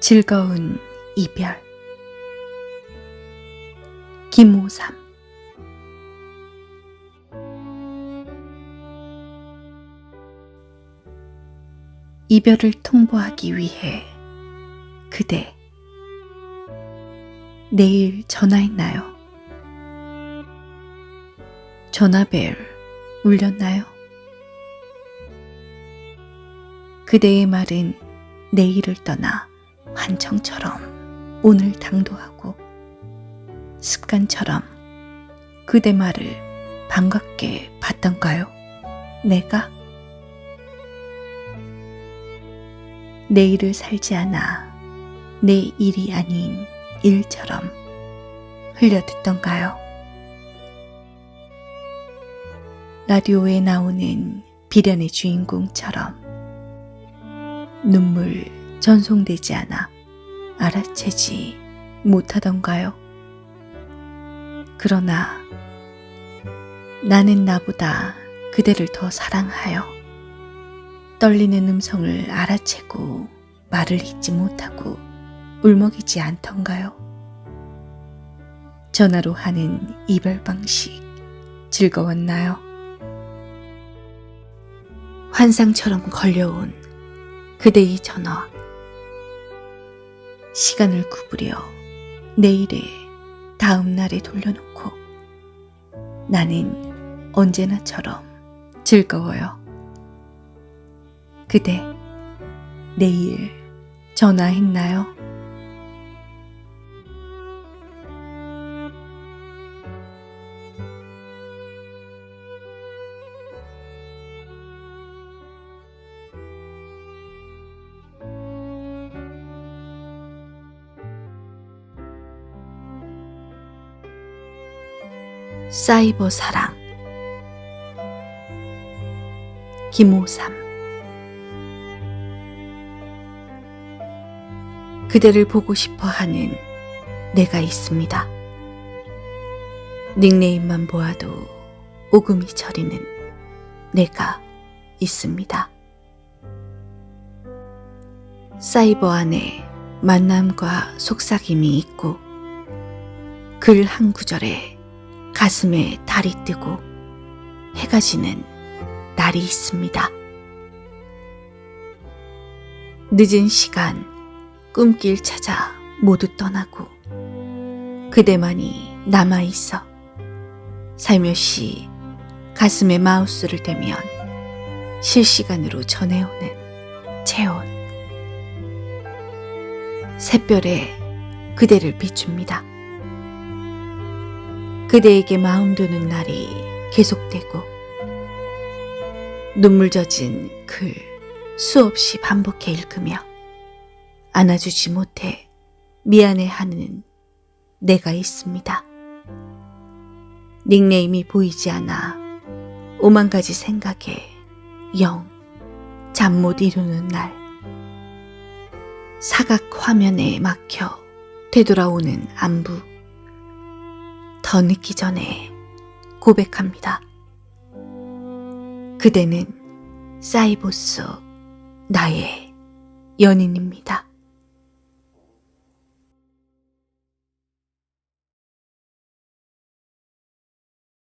즐거운 이별 김오삼 이별을 통보하기 위해 그대 내일 전화했나요? 전화벨 울렸나요? 그대의 말은 내일을 떠나 환청처럼 오늘 당도하고 습관처럼 그대 말을 반갑게 받던가요? 내가? 내일을 살지 않아 내 일이 아닌 일처럼 흘려듣던가요? 라디오에 나오는 비련의 주인공처럼 눈물 전송되지 않아 알아채지 못하던가요? 그러나 나는 나보다 그대를 더 사랑하여 떨리는 음성을 알아채고 말을 잇지 못하고 울먹이지 않던가요? 전화로 하는 이별 방식 즐거웠나요? 환상처럼 걸려온 그대의 전화. 시간을 구부려 내일에 다음 날에 돌려놓고 나는 언제나처럼 즐거워요. 그대 내일 전화했나요? 사이버 사랑 김오삼 그대를 보고 싶어 하는 내가 있습니다. 닉네임만 보아도 오금이 저리는 내가 있습니다. 사이버 안에 만남과 속삭임이 있고 글 한 구절에 가슴에 달이 뜨고 해가 지는 날이 있습니다. 늦은 시간 꿈길 찾아 모두 떠나고 그대만이 남아 있어 살며시 가슴에 마우스를 대면 실시간으로 전해오는 체온 샛별에 그대를 비춥니다. 그대에게 마음 두는 날이 계속되고 눈물 젖은 글 수없이 반복해 읽으며 안아주지 못해 미안해하는 내가 있습니다. 닉네임이 보이지 않아 오만 가지 생각에 영 잠 못 이루는 날 사각 화면에 막혀 되돌아오는 안부 더 늦기 전에 고백합니다. 그대는 사이보 속 나의 연인입니다.